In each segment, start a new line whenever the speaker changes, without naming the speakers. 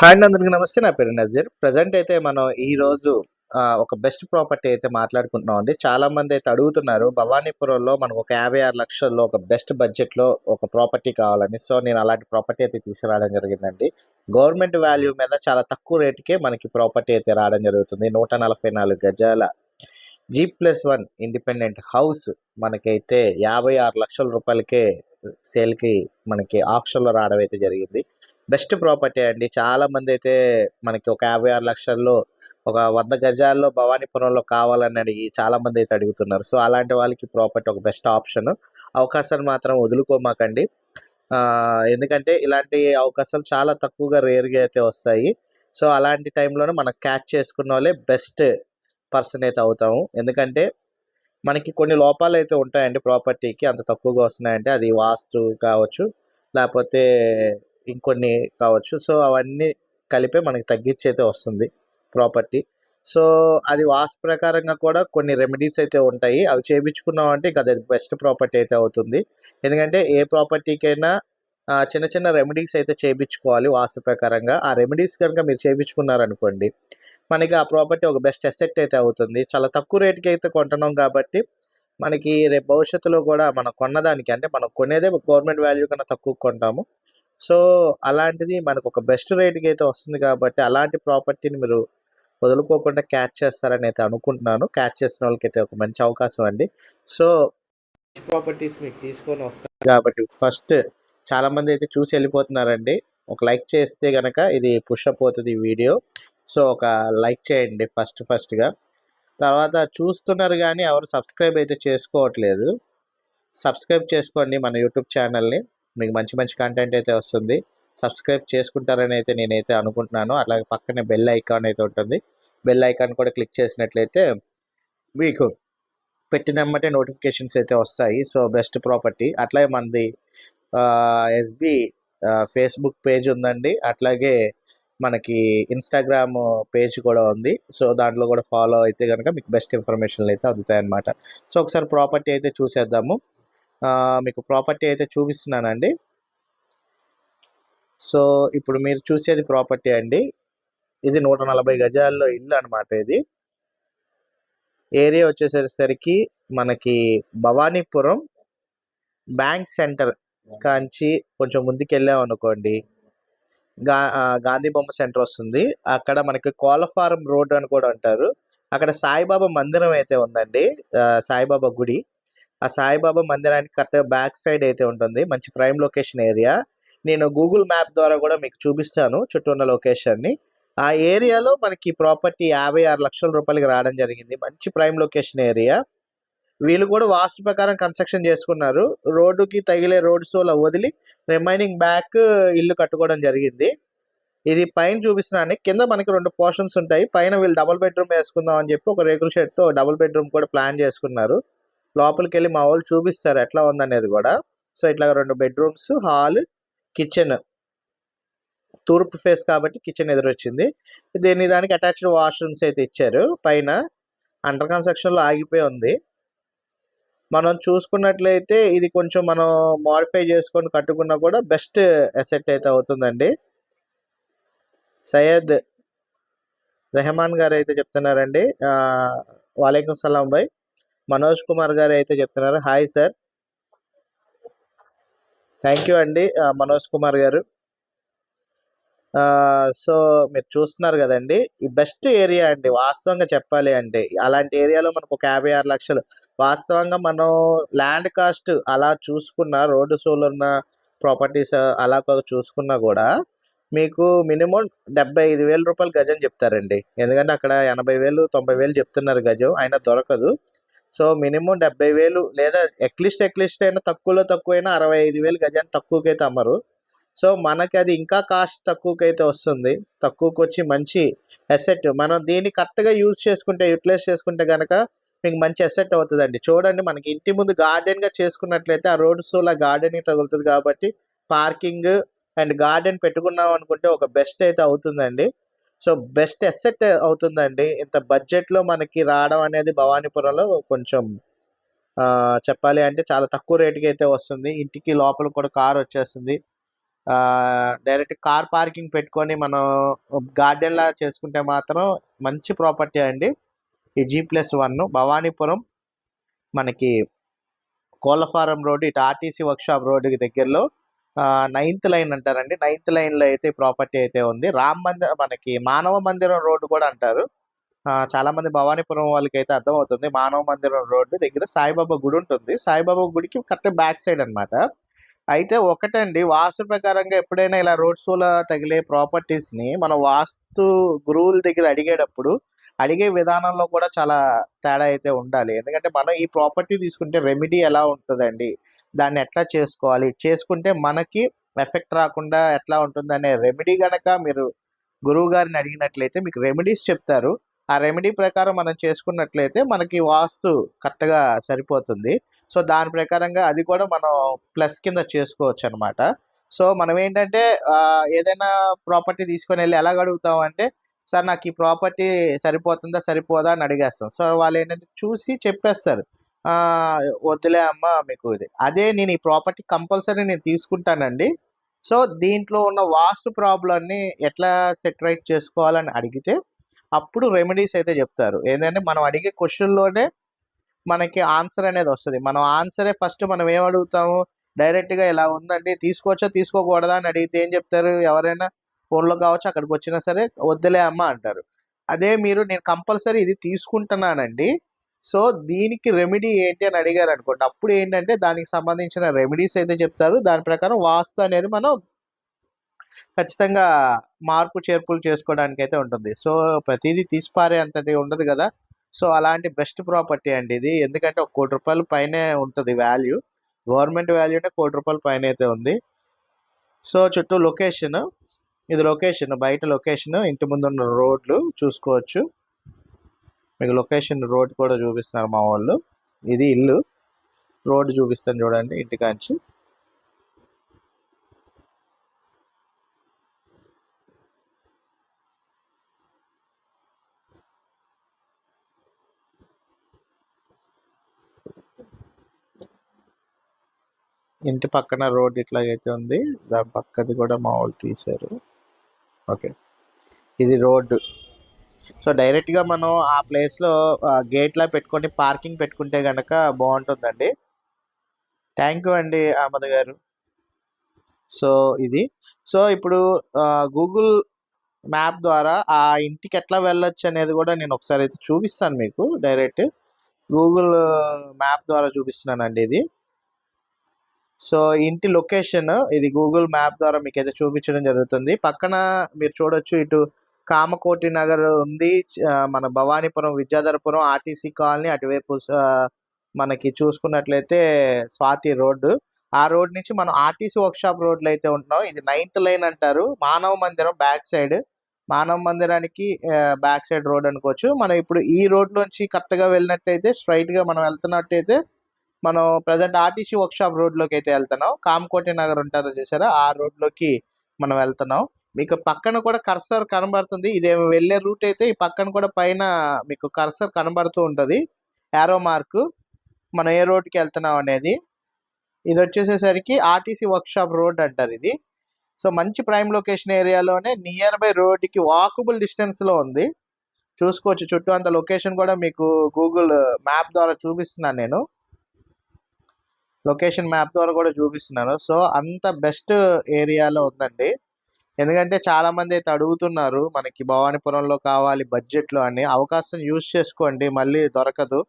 Hi అందరికి నమస్తే నా పేరు నజీర్. ప్రజెంట్ అయితే మనం ఈరోజు ఒక బెస్ట్ ప్రాపర్టీ అయితే మాట్లాడుకుంటున్నాం అండి. చాలామంది అయితే అడుగుతున్నారు భవానీపురంలో మనకు ఒక యాభై ఆరు లక్షల్లో ఒక బెస్ట్ బడ్జెట్లో ఒక ప్రాపర్టీ కావాలని సో నేను అలాంటి ప్రాపర్టీ అయితే తీసుకురావడం జరిగిందండి. గవర్నమెంట్ వాల్యూ మీద చాలా తక్కువ రేటుకే మనకి ప్రాపర్టీ అయితే రావడం జరుగుతుంది. నూట నలభై నాలుగు గజాల G plus one independent house మనకైతే యాభై ఆరు లక్షల రూపాయలకే సేల్కి మనకి ఆప్షన్లో రావడం అయితే జరిగింది. బెస్ట్ ప్రాపర్టీ అండి. చాలా మంది అయితే మనకి ఒక యాభై ఆరు లక్షల్లో ఒక వంద గజాల్లో భవానీపురంలో కావాలని అడిగి చాలా మంది అయితే అడుగుతున్నారు. సో అలాంటి వాళ్ళకి ప్రాపర్టీ ఒక బెస్ట్ ఆప్షన్. అవకాశాన్ని మాత్రం వదులుకోమాకండి. ఎందుకంటే ఇలాంటి అవకాశాలు చాలా తక్కువగా రేర్గా అయితే వస్తాయి. సో అలాంటి టైంలోనే మనం క్యాచ్ చేసుకున్న వాళ్ళే బెస్ట్ పర్సన్ అయితే అవుతాము. ఎందుకంటే మనకి కొన్ని లోపాలు అయితే ఉంటాయండి ప్రాపర్టీకి. అంత తక్కువగా వస్తున్నాయంటే అది వాస్తు కావచ్చు. లేకపోతే ఇంకొన్ని కావచ్చు. సో అవన్నీ కలిపే మనకి తగ్గించి అయితే వస్తుంది ప్రాపర్టీ. సో అది వాస్తు ప్రకారంగా కూడా కొన్ని రెమెడీస్ అయితే ఉంటాయి. అవి చేయించుకున్నాం అంటే ఇంకా అది బెస్ట్ ప్రాపర్టీ అయితే అవుతుంది. ఎందుకంటే ఏ ప్రాపర్టీకైనా చిన్న చిన్న రెమెడీస్ అయితే చేయించుకోవాలి వాస్తు ప్రకారంగా. ఆ రెమెడీస్ కనుక మీరు చేయించుకున్నారనుకోండి మనకి ఆ ప్రాపర్టీ ఒక బెస్ట్ అసెట్ అయితే అవుతుంది. చాలా తక్కువ రేట్కి అయితే కొంటున్నాం కాబట్టి మనకి రేపు భవిష్యత్తులో కూడా మనం కొన్నదానికి అంటే మనం కొనేదే గవర్నమెంట్ వాల్యూ కన్నా తక్కువ కొంటాము. సో అలాంటిది మనకు ఒక బెస్ట్ రేట్కి అయితే వస్తుంది కాబట్టి అలాంటి ప్రాపర్టీని మీరు వదులుకోకుండా క్యాచ్ చేస్తారని అయితే అనుకుంటున్నాను. క్యాచ్ చేసిన వాళ్ళకి అయితే ఒక మంచి అవకాశం అండి. సో ప్రాపర్టీస్ మీకు తీసుకొని వస్తారు కాబట్టి ఫస్ట్ చాలా మంది అయితే చూసి వెళ్ళిపోతున్నారండి. ఒక లైక్ చేస్తే గనక ఇది పుష్ అప్ అవుతుంది ఈ వీడియో. సో ఒక లైక్ చేయండి ఫస్ట్ ఫస్ట్గా. తర్వాత చూస్తున్నారు కానీ ఎవరు సబ్స్క్రైబ్ అయితే చేసుకోవట్లేదు. సబ్స్క్రైబ్ చేసుకోండి మన యూట్యూబ్ ఛానల్ని. మీకు మంచి మంచి కంటెంట్ అయితే వస్తుంది. సబ్స్క్రైబ్ చేసుకుంటారని అయితే నేనైతే అనుకుంటున్నాను. అలాగే పక్కనే బెల్ ఐకాన్ అయితే ఉంటుంది. బెల్ ఐకాన్ కూడా క్లిక్ చేసినట్లయితే మీకు పెట్టినమ్మటే నోటిఫికేషన్స్ అయితే వస్తాయి. సో బెస్ట్ ప్రాపర్టీ అట్లాగే మనది ఎస్బి ఫేస్బుక్ పేజ్ ఉందండి. అట్లాగే మనకి ఇన్స్టాగ్రామ్ పేజ్ కూడా ఉంది. సో దాంట్లో కూడా ఫాలో అయితే కనుక మీకు బెస్ట్ ఇన్ఫర్మేషన్లు అయితే అందుతాయి అన్నమాట సో ఒకసారి ప్రాపర్టీ అయితే చూసేద్దాము. మీకు ప్రాపర్టీ అయితే చూపిస్తున్నానండి. సో ఇప్పుడు మీరు చూసేది ప్రాపర్టీ అండి. ఇది నూట నలభై గజాల్లో ఇల్లు అనమాట ఇది. ఏరియా వచ్చేసరికి మనకి భవానీపురం బ్యాంక్ సెంటర్ కాంచి కొంచెం ముందుకు అనుకోండి. గా గాంధీ బొమ్మ సెంటర్ వస్తుంది. అక్కడ మనకి కోలఫారం రోడ్ అని కూడా అంటారు. అక్కడ సాయిబాబా మందిరం అయితే ఉందండి. సాయిబాబా గుడి. ఆ సాయిబాబా మందిరానికి కరెక్ట్గా బ్యాక్ సైడ్ అయితే ఉంటుంది. మంచి ప్రైమ్ లొకేషన్ ఏరియా. నేను గూగుల్ మ్యాప్ ద్వారా కూడా మీకు చూపిస్తాను చుట్టూ ఉన్న లొకేషన్ని. ఆ ఏరియాలో మనకి ప్రాపర్టీ యాభై ఆరు లక్షల రూపాయలకి రావడం జరిగింది. మంచి ప్రైమ్ లొకేషన్ ఏరియా. వీళ్ళు కూడా వాస్తు ప్రకారం కన్స్ట్రక్షన్ చేసుకున్నారు. రోడ్డుకి తగిలే రోడ్ సోల వదిలి రిమైనింగ్ బ్యాక్ ఇల్లు కట్టుకోవడం జరిగింది. ఇది పైన చూపిస్తున్నాను. కింద మనకి రెండు పోర్షన్స్ ఉంటాయి. పైన వీళ్ళు డబుల్ బెడ్రూమ్ వేసుకుందాం అని చెప్పి ఒక రేకుల షెడ్తో డబుల్ బెడ్రూమ్ కూడా ప్లాన్ చేసుకున్నారు. లోపలికి వెళ్ళి మా వాళ్ళు చూపిస్తారు ఎట్లా ఉందనేది కూడా. సో ఇట్లా రెండు బెడ్రూమ్స్ హాల్ కిచెన్. తూర్పు ఫేస్ కాబట్టి కిచెన్ ఎదురొచ్చింది. దీని దానికి అటాచ్డ్ వాష్రూమ్స్ అయితే ఇచ్చారు. పైన అండర్ కన్స్ట్రక్షన్లో ఆగిపోయి ఉంది. మనం చూసుకున్నట్లయితే ఇది కొంచెం మనం మాడిఫై చేసుకొని కట్టుకున్నా కూడా బెస్ట్ అసెట్ అయితే అవుతుందండి. సయ్యద్ రెహమాన్ గారు అయితే చెప్తున్నారండి. వాలేకం సలాం భాయ్ మనోజ్ కుమార్ గారు అయితే చెప్తున్నారు. Hi sir. థ్యాంక్ యూ అండి మనోజ్ కుమార్ గారు. సో మీరు చూస్తున్నారు కదండి ఈ బెస్ట్ ఏరియా అండి వాస్తవంగా చెప్పాలి అంటే. అలాంటి ఏరియాలో మనకు ఒక యాభై ఆరు లక్షలు. వాస్తవంగా మనం ల్యాండ్ కాస్ట్ అలా చూసుకున్న రోడ్డు సోలు ఉన్న ప్రాపర్టీస్ అలా చూసుకున్నా కూడా మీకు మినిమం డెబ్బై ఐదు వేల రూపాయలు గజం చెప్తారండి. ఎందుకంటే అక్కడ ఎనభై వేలు తొంభై వేలు చెప్తున్నారు గజం అయినా దొరకదు. సో మినిమం డెబ్బై వేలు లేదా అట్లీస్ట్ అట్లీస్ట్ అయినా తక్కువలో తక్కువైనా అరవై ఐదు వేలు గజాన్ని తక్కువకైతే అమ్మరు. సో మనకి అది ఇంకా కాస్ట్ తక్కువకైతే వస్తుంది. తక్కువకి వచ్చి మంచి అసెట్ మనం దీన్ని కరెక్ట్గా యూజ్ చేసుకుంటే యూటిలైజ్ చేసుకుంటే కనుక మీకు మంచి అసెట్ అవుతుందండి. చూడండి మనకి ఇంటి ముందు గార్డెన్గా చేసుకున్నట్లయితే ఆ రోడ్ సోలా గార్డెనింగ్ తగులుతుంది కాబట్టి పార్కింగ్ అండ్ గార్డెన్ పెట్టుకున్నాం అనుకుంటే ఒక బెస్ట్ అయితే అవుతుందండి. సో బెస్ట్ ఎస్సెట్ అవుతుందండి. ఇంత బడ్జెట్లో మనకి రావడం అనేది భవానీపురంలో కొంచెం చెప్పాలి అంటే చాలా తక్కువ రేటుకి అయితే వస్తుంది. ఇంటికి లోపల కూడా కార్ వచ్చేస్తుంది. డైరెక్ట్ కార్ పార్కింగ్ పెట్టుకొని మనం గార్డెన్లా చేసుకుంటే మాత్రం మంచి ప్రాపర్టీ అండి. ఈ జీ ప్లస్ వన్ భవానీపురం మనకి కోళ్ళఫారం రోడ్ ఇటు ఆర్టీసీ వర్క్షాప్ రోడ్డుకి దగ్గరలో నైన్త్ లైన్ అంటారండి. నైన్త్ లైన్లో అయితే ప్రాపర్టీ అయితే ఉంది. రామ్ మందిర్ మనకి మానవ మందిరం రోడ్డు కూడా అంటారు. ఆ, చాలా మంది భవానీపురం వాళ్ళకి అయితే అర్థమవుతుంది. మానవ మందిరం రోడ్డు దగ్గర సాయిబాబా గుడి ఉంటుంది. సాయిబాబా గుడికి కరెక్ట్ బ్యాక్ సైడ్ అన్నమాట. అయితే ఒకటండి వాస్తు ప్రకారంగా ఎప్పుడైనా ఇలా రోడ్ షోలో తగిలే ప్రాపర్టీస్ని మన వాస్తు గురువుల దగ్గర అడిగేటప్పుడు అడిగే విధానంలో కూడా చాలా తేడా అయితే ఉండాలి. ఎందుకంటే మనం ఈ ప్రాపర్టీ తీసుకుంటే రెమెడీ ఎలా ఉంటుందండి? దాన్ని ఎట్లా చేసుకోవాలి? చేసుకుంటే మనకి ఎఫెక్ట్ రాకుండా ఎట్లా ఉంటుంది అనే రెమెడీ గనక మీరు గురువు గారిని అడిగినట్లయితే మీకు రెమెడీస్ చెప్తారు. ఆ రెమెడీ ప్రకారం మనం చేసుకున్నట్లయితే మనకి వాస్తు కరెక్ట్గా సరిపోతుంది. సో దాని ప్రకారంగా అది కూడా మనం ప్లస్ కింద చేసుకోవచ్చు అనమాట సో మనం ఏంటంటే ఏదైనా ప్రాపర్టీ తీసుకొని వెళ్ళి ఎలా అడుగుతాం అంటే సార్ నాకు ఈ ప్రాపర్టీ సరిపోతుందా సరిపోదా? అని అడిగేస్తాం. సో వాళ్ళు ఏంటంటే చూసి చెప్పేస్తారు. వద్దులే అమ్మ మీకు ఇది. అదే నేను ఈ ప్రాపర్టీ కంపల్సరీ నేను తీసుకుంటానండి. సో దీంట్లో ఉన్న వాస్తు ప్రాబ్లమ్ని ఎట్లా సెటరైట్ చేసుకోవాలని అడిగితే అప్పుడు రెమెడీస్ అయితే చెప్తారు. ఏంటంటే మనం అడిగే క్వశ్చన్లోనే మనకి ఆన్సర్ అనేది వస్తుంది. మనం ఆన్సరే ఫస్ట్ మనం ఏం అడుగుతాము? డైరెక్ట్గా ఇలా ఉందండి? తీసుకోవచ్చా? తీసుకోకూడదా? అని అడిగితే ఏం చెప్తారు? ఎవరైనా ఫోన్లో కావచ్చు అక్కడికి వచ్చినా సరే వద్దులే అమ్మ అంటారు. అదే మీరు నేను కంపల్సరీ ఇది తీసుకుంటున్నానండి. సో దీనికి రెమెడీ ఏంటి అని అడిగారు అనుకోండి. అప్పుడు ఏంటంటే దానికి సంబంధించిన రెమెడీస్ అయితే చెప్తారు. దాని ప్రకారం వాస్తు అనేది మనం ఖచ్చితంగా మార్పు చేర్పులు చేసుకోవడానికి అయితే ఉంటుంది. సో ప్రతిదీ తీసిపారే అంతది ఉండదు కదా. సో అలాంటి బెస్ట్ ప్రాపర్టీ అండి ఇది. ఎందుకంటే ఒక కోటి రూపాయల పైనే ఉంటుంది వాల్యూ గవర్నమెంట్ వాల్యూ అంటే కోటి రూపాయల పైన అయితే ఉంది. సో చుట్టూ లొకేషన్ ఇది లొకేషన్ బయట లొకేషన్ ఇంటి ముందు ఉన్న రోడ్లు చూసుకోవచ్చు. మీకు లొకేషన్ రోడ్ కూడా చూపిస్తున్నారు మా వాళ్ళు. ఇది ఇల్లు. రోడ్ చూపిస్తాను చూడండి ఇంటికాంచి. ఇంటి పక్కన రోడ్ ఇట్లాగైతే ఉంది. దాని పక్కది కూడా మా వాళ్ళు తీశారు. ఓకే. ఇది రోడ్డు. సో డైరెక్ట్గా మనం ఆ ప్లేస్లో గేట్లా పెట్టుకొని పార్కింగ్ పెట్టుకుంటే కనుక బాగుంటుందండి. థ్యాంక్ యూ అండి అహ్మద్ గారు. సో ఇది. సో ఇప్పుడు గూగుల్ మ్యాప్ ద్వారా ఆ ఇంటికి ఎట్లా వెళ్ళొచ్చు అనేది కూడా నేను ఒకసారి అయితే చూపిస్తాను మీకు డైరెక్ట్. గూగుల్ మ్యాప్ ద్వారా చూపిస్తున్నానండి ఇది. సో ఇంటి లొకేషన్ ఇది గూగుల్ మ్యాప్ ద్వారా మీకు అయితే చూపించడం జరుగుతుంది. పక్కన మీరు చూడొచ్చు ఇటు కామకోటి నగర్ ఉంది. మన భవానీపురం విద్యాధరపురం ఆర్టీసీ కాలనీ అటువైపు మనకి చూసుకున్నట్లయితే స్వాతి రోడ్డు. ఆ రోడ్ నుంచి మనం ఆర్టీసీ వర్క్షాప్ రోడ్లు అయితే ఉంటున్నాం. ఇది నైన్త్ లైన్ అంటారు. మానవ మందిరం బ్యాక్ సైడ్. మానవ మందిరానికి బ్యాక్ సైడ్ రోడ్ అనుకోవచ్చు. మనం ఇప్పుడు ఈ రోడ్ నుంచి కరెక్ట్గా వెళ్ళినట్లయితే స్ట్రైట్గా గా మనం వెళ్తున్నట్టయితే మనం ప్రజెంట్ ఆర్టీసీ వర్క్షాప్ రోడ్లోకి అయితే వెళ్తున్నాం. కామకోటి నగర్ ఉంటుందో చూసారా? ఆ రోడ్లోకి మనం వెళ్తున్నాం. మీకు పక్కన కూడా కర్సర్ కనబడుతుంది. ఇది వెళ్ళే రూట్ అయితే ఈ పక్కన కూడా పైన మీకు కర్సర్ కనబడుతూ ఉంటుంది. Arrow mark. మనం ఏ రోడ్కి వెళ్తున్నాం అనేది. ఇది వచ్చేసేసరికి ఆర్టీసీ వర్క్షాప్ రోడ్ అంటారు ఇది. సో మంచి ప్రైమ్ లొకేషన్ ఏరియాలోనే నియర్ బై రోడ్కి వాకబుల్ డిస్టెన్స్లో ఉంది. చూసుకోవచ్చు. చుట్టూ అంత లొకేషన్ కూడా మీకు గూగుల్ మ్యాప్ ద్వారా చూపిస్తున్నాను నేను. లొకేషన్ మ్యాప్ ద్వారా కూడా చూపిస్తున్నాను. సో అంత బెస్ట్ ఏరియాలో ఉందండి. ఎందుకంటే చాలా మంది అయితే అడుగుతున్నారు మనకి భవానీపురంలో కావాలి బడ్జెట్లో అని. అవకాశం యూజ్ చేసుకోండి మళ్ళీ దొరకదు.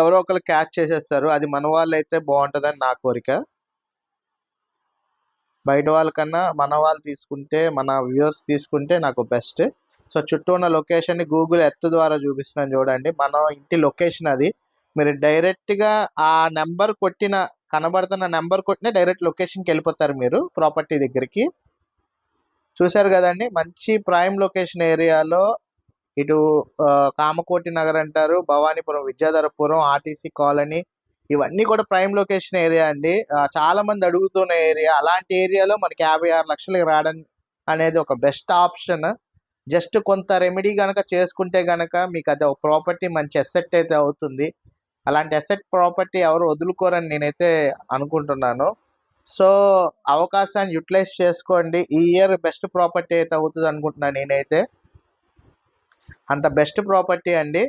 ఎవరో ఒకరు క్యాచ్ చేసేస్తారు. అది మన వాళ్ళు అయితే బాగుంటుందని నా కోరిక. బయట వాళ్ళకన్నా మన వాళ్ళు తీసుకుంటే మన వ్యూవర్స్ తీసుకుంటే నాకు బెస్ట్. సో చుట్టూ ఉన్న లొకేషన్ని గూగుల్ ఎర్త్ ద్వారా చూపిస్తున్నాను చూడండి. మన ఇంటి లొకేషన్ అది. మీరు డైరెక్ట్గా ఆ నెంబర్ కొట్టిన కనబడుతున్న నెంబర్ కొట్టిన డైరెక్ట్ లొకేషన్కి వెళ్ళిపోతారు మీరు ప్రాపర్టీ దగ్గరికి. చూశారు కదండి మంచి ప్రైమ్ లొకేషన్ ఏరియాలో ఇటు కామకోటి నగర్ అంటారు భవానీపురం విద్యాధరపురం ఆర్టీసీ కాలనీ ఇవన్నీ కూడా ప్రైమ్ లొకేషన్ ఏరియా అండి. చాలా మంది అడుగుతున్న ఏరియా అలాంటి ఏరియాలో మనకి యాభై ఆరు లక్షలకి రావడం అనేది ఒక బెస్ట్ ఆప్షన్. జస్ట్ కొంత రెమెడీ కనుక చేసుకుంటే కనుక మీకు అది ఒక ప్రాపర్టీ మంచి ఎసెట్ అయితే అవుతుంది. అలాంటి ఎసెట్ ప్రాపర్టీ ఎవరు వదులుకోరని నేనైతే అనుకుంటున్నాను. సో అవకాశాన్ని యూటిలైజ్ చేసుకోండి. ఈ ఇయర్ బెస్ట్ ప్రాపర్టీ అయితే అవుతుంది అనుకుంటున్నాను నేనైతే. అంత బెస్ట్ ప్రాపర్టీ అండి.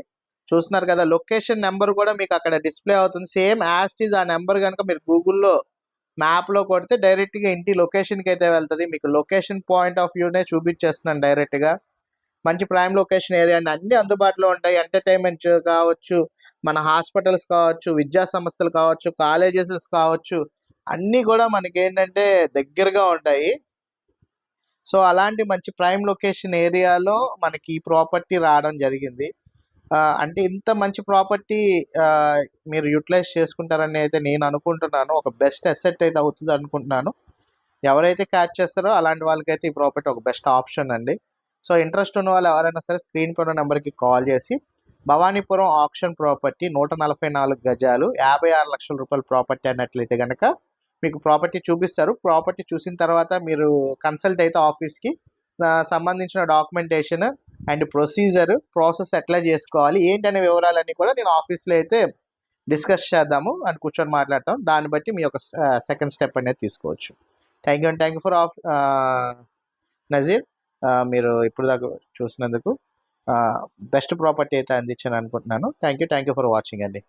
చూస్తున్నారు కదా లొకేషన్ నెంబర్ కూడా మీకు అక్కడ డిస్ప్లే అవుతుంది. సేమ్ యాస్టీజ్ ఆ నెంబర్ కనుక మీరు గూగుల్లో మ్యాప్లో కొడితే డైరెక్ట్గా ఇంటి లొకేషన్కి అయితే వెళ్తుంది. మీకు లొకేషన్ పాయింట్ ఆఫ్ వ్యూనే చూపించేస్తున్నాను డైరెక్ట్గా. మంచి ప్రైమ్ లొకేషన్ ఏరియా అండి. అన్ని అందుబాటులో ఉంటాయి. ఎంటర్టైన్మెంట్ కావచ్చు మన హాస్పిటల్స్ కావచ్చు విద్యా సంస్థలు కావచ్చు కాలేజెస్ కావచ్చు. అన్నీ కూడా మనకి ఏంటంటే దగ్గరగా ఉంటాయి. సో అలాంటి మంచి ప్రైమ్ లొకేషన్ ఏరియాలో మనకి ఈ ప్రాపర్టీ రావడం జరిగింది. అంటే ఇంత మంచి ప్రాపర్టీ మీరు యూటిలైజ్ చేసుకుంటారని అయితే నేను అనుకుంటున్నాను. ఒక బెస్ట్ అసెట్ అయితే అవుతుంది అనుకుంటున్నాను. ఎవరైతే క్యాచ్ చేస్తారో అలాంటి వాళ్ళకైతే ఈ ప్రాపర్టీ ఒక బెస్ట్ ఆప్షన్ అండి. సో ఇంట్రెస్ట్ ఉన్న వాళ్ళు ఎవరైనా సరే స్క్రీన్ పైన నెంబర్కి కాల్ చేసి భవానీపురం ఆప్షన్ ప్రాపర్టీ నూట నలభై నాలుగు గజాలు యాభై ఆరు లక్షల రూపాయల ప్రాపర్టీ అన్నట్లయితే కనుక మీకు ప్రాపర్టీ చూపిస్తారు. ప్రాపర్టీ చూసిన తర్వాత మీరు కన్సల్ట్ అయితే ఆఫీస్కి సంబంధించిన డాక్యుమెంటేషన్ అండ్ ప్రొసీజర్ ప్రాసెస్ ఎట్లా చేసుకోవాలి ఏంటనే వివరాలన్నీ కూడా నేను ఆఫీస్లో అయితే డిస్కస్ చేద్దాము అని కూర్చొని మాట్లాడతాం. దాన్ని బట్టి మీ యొక్క సెకండ్ స్టెప్ అనేది తీసుకోవచ్చు. Thank you and thank you for of Nazeer. మీరు ఇప్పుడు దాకా చూసినందుకు బెస్ట్ ప్రాపర్టీ అయితే అందించాను అనుకుంటున్నాను. Thank you thank you for watching అండి.